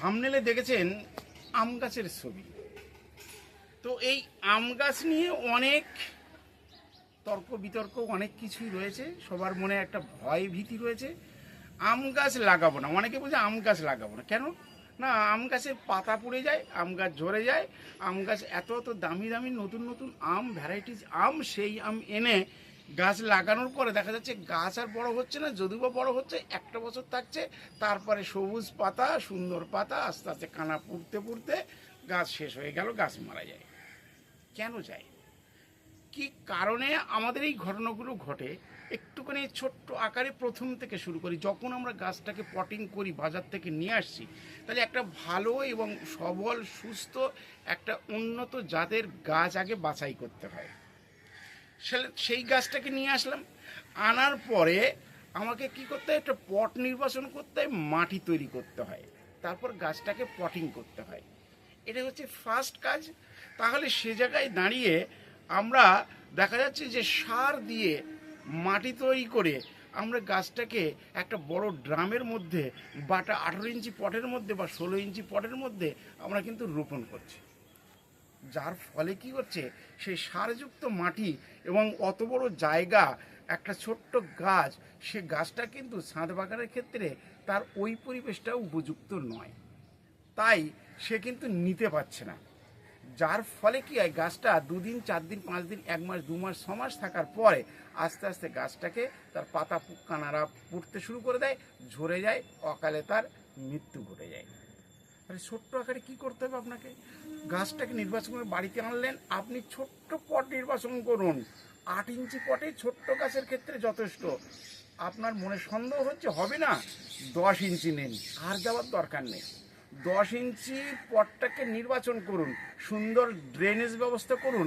থামনেলে দেখেছেন আম গাছের ছবি। তো এই আম গাছ নিয়ে অনেক তর্ক বিতর্ক, অনেক কিছুই রয়েছে। সবার মনে একটা ভয় ভীতি রয়েছে। আম গাছ লাগাবো না। অনেকে বলছে আম গাছ লাগাবো না। কেন? না, আম গাছের পাতা পড়ে যায়, আম গাছ ঝরে যায়। আম গাছ এত এত দামি দামি নতুন নতুন আম ভ্যারাইটিস আম, সেই আম এনে গাছ লাগানোর পরে দেখা যাচ্ছে গাছ আর বড় হচ্ছে না, যদিও বড় হচ্ছে, একটা বছর থাকছে, তারপরে সবুজ পাতা, সুন্দর পাতা, আস্তে আস্তে কানা পুড়তে পুড়তে গাছ শেষ হয়ে গেল, গাছ মারা যায়। কেন যায়? কি কারণে আমাদের এই ঘটনাগুলো ঘটে? একটুখানি ছোট্ট আকারে প্রথম থেকে শুরু করি। যখন আমরা গাছটাকে পটিং করি, বাজার থেকে নিয়ে আসছি, তাহলে একটা ভালো এবং সবল, সুস্থ, একটা উন্নত জাতের গাছ আগে বাছাই করতে হয়। সেই গাছটাকে নিয়ে আসলাম। আনার পরে আমাকে কি করতে হয়? একটা পট নির্বাচন করতে হয়, মাটি তৈরি করতে হয়। তারপর গাছটাকে পটিং করতে হয়। এটা হচ্ছে ফার্স্ট কাজ। তাহলে সে জায়গায় দাঁড়িয়ে আমরা দেখা যাচ্ছে যে সার দিয়ে মাটি তৈরি করে আমরা গাছটাকে একটা বড় ড্রামের মধ্যে বাটা আঠেরো ইঞ্চি পটের মধ্যে বা ষোলো ইঞ্চি পটের মধ্যে আমরা কিন্তু রোপণ করছি। যার ফলে কি হচ্ছে, সেই সারযুক্ত মাটি এবং অত বড় জায়গা, একটা ছোট্ট গাছ, সে গাছটা কিন্তু ছাদ বাগানের ক্ষেত্রে তার ওই পরিবেশটা উপযুক্ত নয়। তাই সে কিন্তু নিতে পারছে না। যার ফলে কি হয়, গাছটা দুদিন চার দিন পাঁচ দিন এক মাস, দু মাস, ছ মাস থাকার পরে আস্তে আস্তে গাছটাকে তার পাতা কানারা পড়তে শুরু করে দেয়, ঝরে যায়, অকালে তার মৃত্যু ঘটে যায়। তাহলে ছোট্ট আকারে কি করতে হবে আপনাকে? গাছটাকে নির্বাচন করে বাড়িতে আনলেন। আপনি ছোট্ট পট নির্বাচন করুন। আট ইঞ্চি পটে ছোট্ট গাছের ক্ষেত্রে যথেষ্ট। আপনার মনে সন্দেহ হচ্ছে, হবে না? দশ ইঞ্চি নিন, আর যাওয়ার দরকার নেই। দশ ইঞ্চি পটটাকে নির্বাচন করুন, সুন্দর ড্রেনেজ ব্যবস্থা করুন,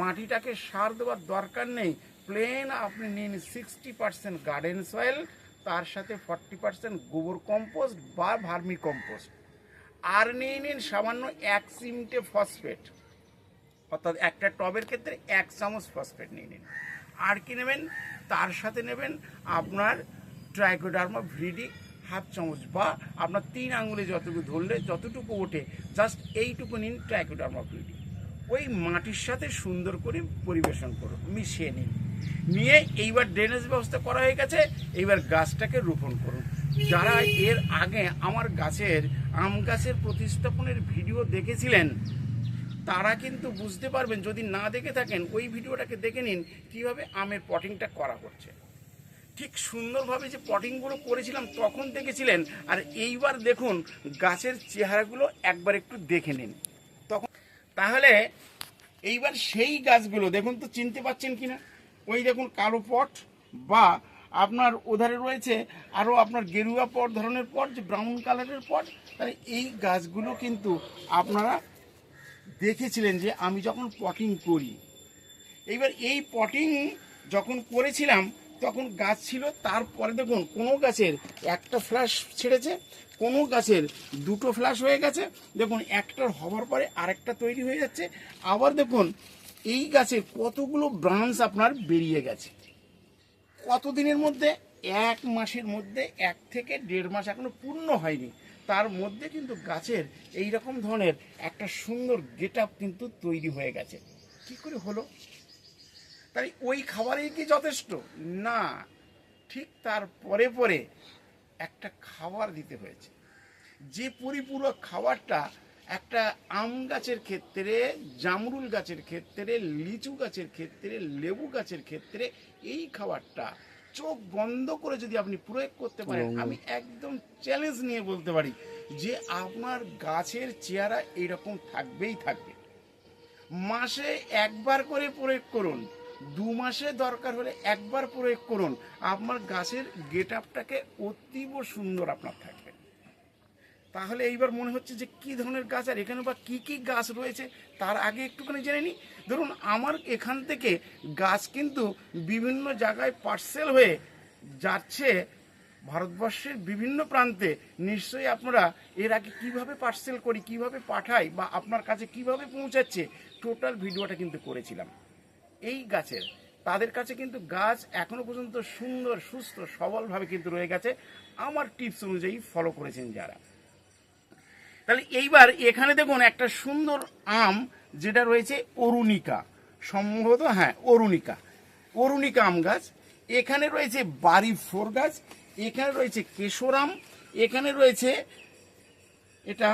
মাটিটাকে সার দেওয়ার দরকার নেই। প্লেন আপনি নিন সিক্সটি পার্সেন্ট গার্ডেন সয়েল তার সাথে ফর্টি পার্সেন্ট গোবর কম্পোস্ট বা ভার্মি কম্পোস্ট আর নিয়ে নিন সামান্য এক চিমটে ফসফেট। অর্থাৎ একটা টবের ক্ষেত্রে এক চামচ ফসফেট নিয়ে নিন। আর কি নেবেন? তার সাথে নেবেন আপনার ট্রাইকোডার্মা ভ্রিডি হাফ চামচ বা আপনার তিন আঙুলে যতটুকু ধরলে যতটুকু ওঠে, জাস্ট এইটুকু নিন ট্রাইকোডার্মা ভিডি। ওই মাটির সাথে সুন্দর করে পরিবেশন করুন, মিশিয়ে নিন। নিয়ে এইবার ড্রেনেজ ব্যবস্থা করা হয়ে গেছে, এইবার গাছটাকে রোপণ করুন। যারা এর আগে আমার গাছের আম গাছের প্রতিস্থাপনের ভিডিও দেখেছিলেন, তারা কিন্তু বুঝতে পারবেন, যদি না দেখে থাকেন, ওই ভিডিওটাকে দেখে নিন, কীভাবে আমের পটিংটা করা হচ্ছে। ঠিক সুন্দরভাবে যে পটিংগুলো করেছিলাম, তখন দেখেছিলেন, আর এইবার দেখুন, গাছের চেহারাগুলো একবার একটু দেখে নিন। তখন, তাহলে, এইবার সেই গাছগুলো, দেখুন তো চিনতে পাচ্ছেন কিনা? ওই দেখুন কালো পট বা আপনার ওধারে রয়েছে আরও আপনার গেরুয়া পট ধরনের পট, যে ব্রাউন কালারের পট, তাহলে এই গাছগুলো কিন্তু আপনারা দেখেছিলেন যে আমি যখন পটিং করি। এইবার এই পটিং যখন করেছিলাম, তখন গাছ ছিল, তারপরে দেখুন, কোনো গাছের একটা ফ্ল্যাশ ছেড়েছে, কোনো গাছের দুটো ফ্ল্যাশ হয়ে গেছে, দেখুন, একটার হবার পরে আরেকটা তৈরি হয়ে যাচ্ছে, আবার দেখুন, এই গাছের কতগুলো ব্রাঞ্চ আপনার বেরিয়ে গেছে। কতদিনের মধ্যে? এক মাসের মধ্যে, এক থেকে দেড় মাস এখনও পূর্ণ হয়নি। তার মধ্যে কিন্তু গাছের এই রকম ধরনের একটা সুন্দর গেট কিন্তু তৈরি হয়ে গেছে। কি করে হলো? তাই ওই খাবারেই কি যথেষ্ট? না। ঠিক তার পরে পরে একটা খাবার দিতে হয়েছে। যে পরিপূরক খাবারটা একটা আম গাছের ক্ষেত্রে, জামরুল গাছের ক্ষেত্রে, লিচু গাছের ক্ষেত্রে, লেবু গাছের ক্ষেত্রে এই খাবারটা চোখ বন্ধ করে যদি আপনি প্রয়োগ করতে পারেন আমি একদম চ্যালেঞ্জ নিয়ে বলতে পারি যে আপনার গাছের চেহারা এরকম থাকবেই থাকবে। মাসে একবার করে প্রয়োগ করুন দু মাসে দরকার হলে একবার প্রয়োগ করুন আপনার গাছের গেট আপটাকে অতীব সুন্দর আপনার থাকবে তাহলে এইবার মনে হচ্ছে যে কি ধরনের গাছ আর এখানে বা কি কি গাছ রয়েছে তার আগে একটুখানি জেনে নিই। ধরুন, আমার এখান থেকে গাছ কিন্তু বিভিন্ন জায়গায় পার্সেল হয়ে যাচ্ছে ভারতবর্ষের বিভিন্ন প্রান্তে। নিশ্চয়ই আপনারা এর আগে কীভাবে পার্সেল করি, কীভাবে পাঠাই বা আপনার কাছে কীভাবে পৌঁছাচ্ছে টোটাল ভিডিওটা কিন্তু করেছিলাম। এই গাছের, তাদের কাছে কিন্তু গাছ এখনও পর্যন্ত সুন্দর, সুস্থ, সবলভাবে কিন্তু রয়ে গেছে। আমার টিপস অনুযায়ী ফলো করেছেন যারা। তাহলে এইবার এখানে দেখুন একটা সুন্দর আম যেটা রয়েছে অরুণিকা। সম্ভবত হ্যাঁ অরুণিকা। অরুণিকা আম গাছ। এখানে রয়েছে বাড়ি ফোর গাছ। এখানে রয়েছে কেশরাম এখানে রয়েছে এটা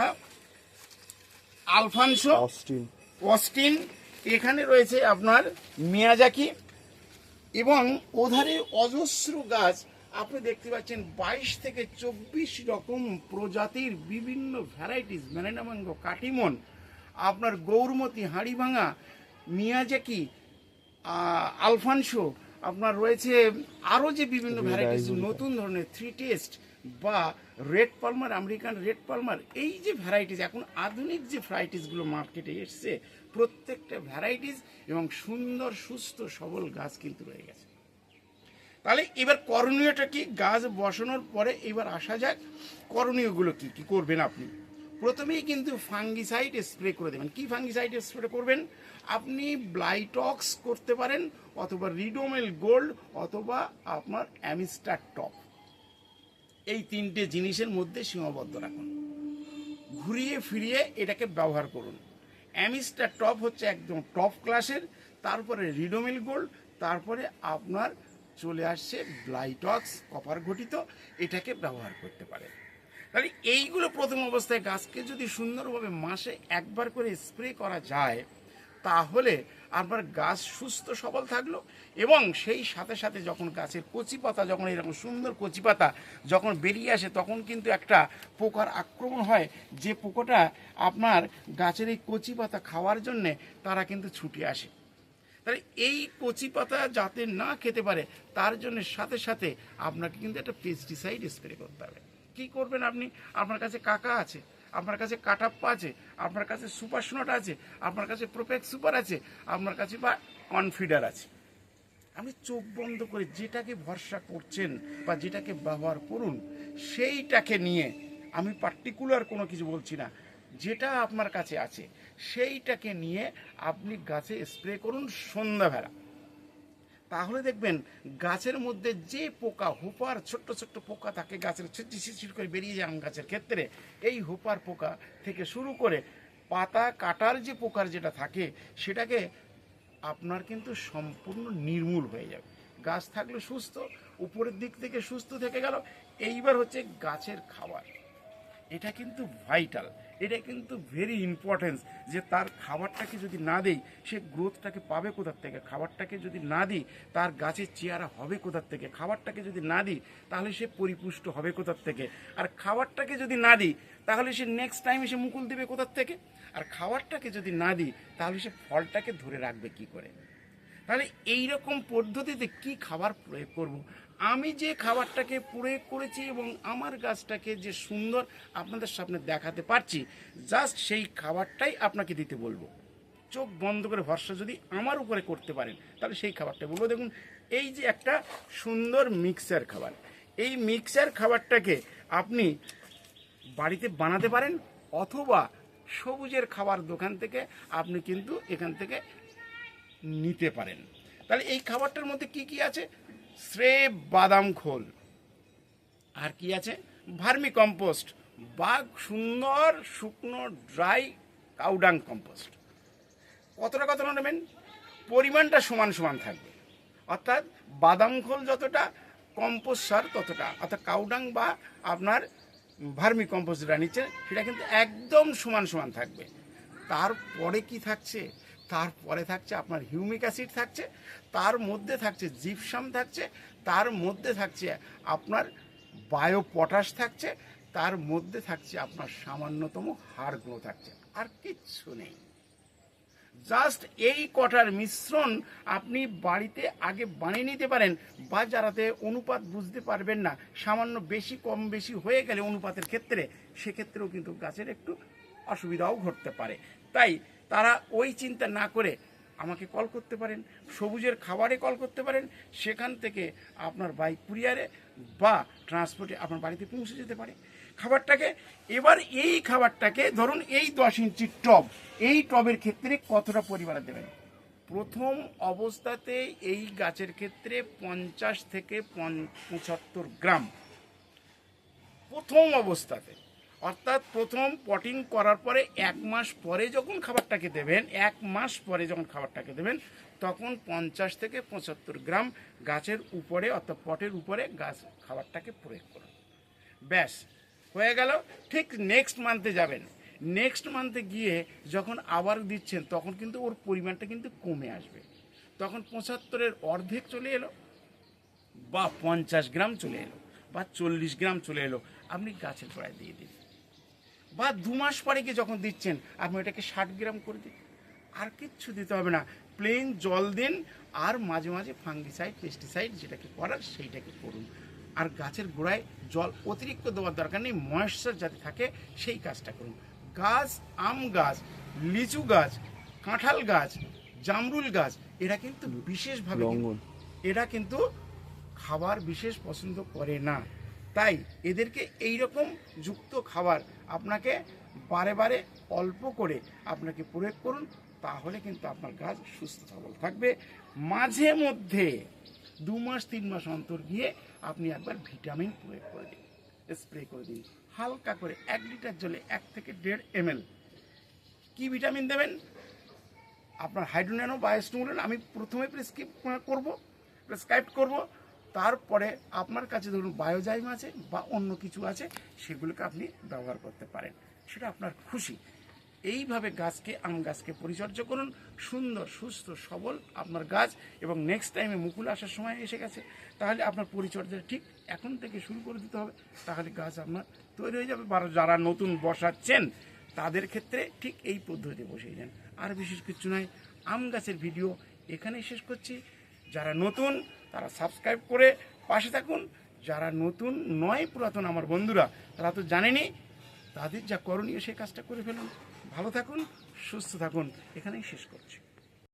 আলফানসো। অস্টিন। অস্টিন। এখানে রয়েছে আপনার মিয়াজাকি। এবং ওধারে অজস্র গাছ আপনি দেখতে পাচ্ছেন বাইশ থেকে চব্বিশ রকম প্রজাতির বিভিন্ন ভ্যারাইটিস ম্যানেডামাঙ্গ কাটিমন আপনার গৌরমতি হাড়িভাঙা মিয়াজাকি আলফানসো আপনার রয়েছে আরও যে বিভিন্ন ভ্যারাইটিস নতুন ধরনের থ্রি টেস্ট বা red Palmer American red Palmer এই যে ভ্যারাইটিস এখন আধুনিক যে ভ্যারাইটিসগুলো মার্কেটে এসছে প্রত্যেকটা ভ্যারাইটিস এবং সুন্দর সুস্থ সবল গাছ কিন্তু রয়ে গেছে। তাহলে এবার করণীয়টা কি? গাছ বসানোর পরে এবার আসা যাক করণীয়গুলো কি কি করবেন আপনি? প্রথমেই কিন্তু ফাঙ্গিসাইড স্প্রে করে দেবেন। কি ফাঙ্গিসাইড স্প্রে করবেন? আপনি ব্লাইটক্স করতে পারেন, অথবা রিডোমেল গোল্ড অথবা আপনার অ্যামিস্টার টপ এই তিনটে জিনিসের মধ্যে সীমাবদ্ধ রাখুন। ঘুরিয়ে ফিরিয়ে এটাকে ব্যবহার করুন। অ্যামিস্টার টপ হচ্ছে একদম টপ ক্লাসের তারপরে রিডোমিল গোল্ড তারপরে আপনার চলে আসছে ব্লাইটক্স কপার ঘটিত, এটাকে ব্যবহার করতে পারে। তাহলে এইগুলো প্রথম অবস্থায় গাছকে যদি সুন্দরভাবে মাসে একবার করে স্প্রে করা যায়, তাহলে আপনার গাছ সুস্থ, সবল থাকল এবং সেই সাথে সাথে যখন গাছের কচি পাতা, যখন এরকম সুন্দর কচি পাতা যখন বেরিয়ে আসে, তখন কিন্তু একটা পোকার আক্রমণ হয়। যে পোকাটা আপনার গাছের এই কচি পাতা খাওয়ার জন্যে তারা কিন্তু ছুটে আসে। তাহলে এই কচি পাতা যাতে না খেতে পারে, তার জন্য সাথে সাথে আপনাকে কিন্তু একটা পেস্টিসাইড স্প্রে করতে হবে। কি করবেন আপনি? আপনার কাছে কাকা আছে, আপনার কাছে কাটাপ্পা আছে, আপনার কাছে সুপার আছে, আপনার কাছে প্রোপেক সুপার আছে, আপনার কাছে বা কনফিডার আছে। আপনি চোখ বন্ধ করে যেটাকে ভরসা করছেন বা যেটাকে ব্যবহার করুন, সেইটাকে নিয়ে আমি পার্টিকুলার কোনো কিছু বলছি না। যেটা আপনার কাছে আছে সেইটাকে নিয়ে আপনি গাছে স্প্রে করুন সন্ধ্যাবেলা। তাহলে দেখবেন গাছের মধ্যে যে পোকা, হোপার ছোট্ট ছোট্ট পোকা থাকে গাছের ছিটছি ছিটছিট করে বেরিয়ে যায় আম গাছের ক্ষেত্রে, এই হোপার পোকা থেকে শুরু করে পাতা কাটার যে পোকার যেটা থাকে, সেটাকে আপনার কিন্তু সম্পূর্ণ নির্মূল হয়ে যাবে। গাছ থাকলে সুস্থ, উপরের দিক থেকে সুস্থ থেকে গেল, এইবার হচ্ছে গাছের খাবার। এটা কিন্তু ভাইটাল। এটা কিন্তু ভেরি ইম্পর্টেন্স যে তার খাবারটাকে যদি না দেই, সে গ্রোথটাকে পাবে কোথার থেকে? খাবারটাকে যদি না দিই, তার গাছের চেয়ারা হবে কোথার থেকে? খাবারটাকে যদি না দিই, তাহলে সে পরিপুষ্ট হবে কোথার থেকে? আর খাবারটাকে যদি না দিই, তাহলে সে নেক্সট টাইম এসে মুকুল দেবে কোথার থেকে? আর খাবারটাকে যদি না দিই, তাহলে সে ফলটাকে ধরে রাখবে কি করে? তাহলে এই রকম পদ্ধতিতে কি খাবার প্রয়োগ করব। আমি যে খাবারটাকে প্রয়োগ করেছি এবং আমার গাছটাকে যে সুন্দর আপনাদের সামনে দেখাতে পারছি জাস্ট সেই খাবারটাই আপনাকে দিতে বলব। চোখ বন্ধ করে ভরসা যদি আমার উপরে করতে পারেন, তাহলে সেই খাবারটা বলব। দেখুন, এই যে একটা সুন্দর মিক্সার খাবার, এই মিক্সার খাবারটাকে আপনি বাড়িতে বানাতে পারেন অথবা সবুজের খাবার দোকান থেকে আপনি কিন্তু এখান থেকে নিতে পারেন। তাহলে এই খাবারটার মধ্যে কি কি আছে? স্রেফ বাদাম খোল। আর কি আছে? ভার্মি কম্পোস্ট বা সুন্দর শুকনো ড্রাই কাউডাং কম্পোস্ট। কতটা কতটা নেবেন? পরিমাণটা সমান সমান থাকবে। অর্থাৎ বাদাম খোল যতটা, কম্পোস্ট সার ততটা। অর্থাৎ কাউডাং বা আপনার ভার্মি কম্পোস্ট যেটা নিচ্ছে, সেটা কিন্তু একদম সমান সমান থাকবে। তারপরে কি থাকছে? তারপরে থাকছে আপনার হিউমিক অ্যাসিড থাকছে, তার মধ্যে থাকছে জিপসাম থাকছে, তার মধ্যে থাকছে আপনার বায়ো পটাশ থাকছে, তার মধ্যে থাকছে আপনার সামান্যতম হাড়গুলো থাকছে। আর কিচ্ছু নেই। জাস্ট এই কটার মিশ্রণ আপনি বাড়িতে আগে বানিয়ে নিতে পারেন, বা যারাতে অনুপাত বুঝতে পারবেন না, সামান্য বেশি, কম বেশি হয়ে গেলে অনুপাতের ক্ষেত্রে, সেক্ষেত্রেও কিন্তু গাছের একটু অসুবিধাও ঘটতে পারে। তাই তারা ওই চিন্তা না করে আমাকে কল করতে পারেন, সবুজের খাবারে কল করতে পারেন, সেখান থেকে আপনার বাইক কুরিয়ারে বা ট্রান্সপোর্টে আপনার বাড়িতে পৌঁছে যেতে পারে। খাবারটাকে, এবার এই খাবারটাকে ধরুন এই দশ ইঞ্চি টব, এই টবের ক্ষেত্রে কতটা পরিমাণে দেবেন? প্রথম অবস্থাতে এই গাছের ক্ষেত্রে পঞ্চাশ থেকে পঁচাত্তর গ্রাম। প্রথম অবস্থাতে অর্থাৎ প্রথম পটিং করার পরে এক মাস পরে যখন খাবারটাকে দেবেন, এক মাস পরে যখন খাবারটাকে দেবেন, তখন পঞ্চাশ থেকে পঁচাত্তর গ্রাম গাছের উপরে অর্থাৎ পটের উপরে গাছ খাবারটাকে প্রয়োগ করুন। ব্যাস, হয়ে গেল। ঠিক নেক্সট মান্থে যাবেন। নেক্সট মান্থে গিয়ে যখন আবার দিচ্ছেন, তখন কিন্তু ওর পরিমাণটা কিন্তু কমে আসবে। তখন পঁচাত্তরের অর্ধেক চলে এলো বা পঞ্চাশ গ্রাম চলে এলো বা চল্লিশ গ্রাম চলে এলো। আপনি গাছের গোড়ায় দিয়ে দিন। বা দু মাস পরে গিয়ে যখন দিচ্ছেন আপনি ওটাকে ষাট গ্রাম করে দিন। আর কিচ্ছু দিতে হবে না। প্লেন জল দিন আর মাঝে মাঝে ফাঙ্গিসাইড পেস্টিসাইড যেটাকে করার সেইটাকে করুন। আর গাছের গোড়ায় জল অতিরিক্ত দেওয়ার দরকার নেই ময়েশ্চার যাতে থাকে সেই কাজটা করুন। গাছ আম গাছ লিচু গাছ কাঁঠাল গাছ জামরুল গাছ এরা কিন্তু বিশেষভাবে এরা কিন্তু খাবার বিশেষ পছন্দ করে না। তাই এদেরকে এই রকম যুক্ত খাবার আপনাকে বারে বারে অল্প করে আপনাকে প্রয়োগ করুন, তাহলে কিন্তু আপনার গাছ সুস্থ সবল থাকবে। মাঝে মধ্যে দু মাস, তিন মাস অন্তর গিয়ে আপনি একবার ভিটামিন প্রয়োগ করে দিন, স্প্রে করে দিন, হালকা করে এক লিটার জলে এক থেকে দেড় এমএল। কি ভিটামিন দেবেন? আপনার হাইড্রোনানো বায়োস্টিমুলেন্ট আমি প্রথমে প্রেসক্রিপ করব, প্রেসক্রাইব করব তারপরে আপনার কাছে ধরুন বায়োজাইম আছে বা অন্য কিছু আছে, সেগুলোকে আপনি ব্যবহার করতে পারেন। সেটা আপনার খুশি। এইভাবে গাছকে, আম গাছকে পরিচর্যা করুন। সুন্দর, সুস্থ, সবল আপনার গাছ এবং নেক্সট টাইমে মুকুল আসার সময় এসে গেছে, তাহলে আপনার পরিচর্যা ঠিক এখন থেকে শুরু করে দিতে হবে, তাহলে গাছ আপনার তৈরি হয়ে যাবে। যারা নতুন বসাচ্ছেন, তাদের ক্ষেত্রে ঠিক এই পদ্ধতি বসিয়ে যান আর বিশেষ কিছু নয়, আম গাছের ভিডিও এখানেই শেষ করছি। যারা নতুন তারা সাবস্ক্রাইব করে পাশে থাকুন। যারা নতুন, নয় পুরাতন আমার বন্ধুরা, তারা তো জানেনি তাদের যা করণীয় সেই কাজটা করে ফেলুন। ভালো থাকুন, সুস্থ থাকুন। এখানেই শেষ করছি।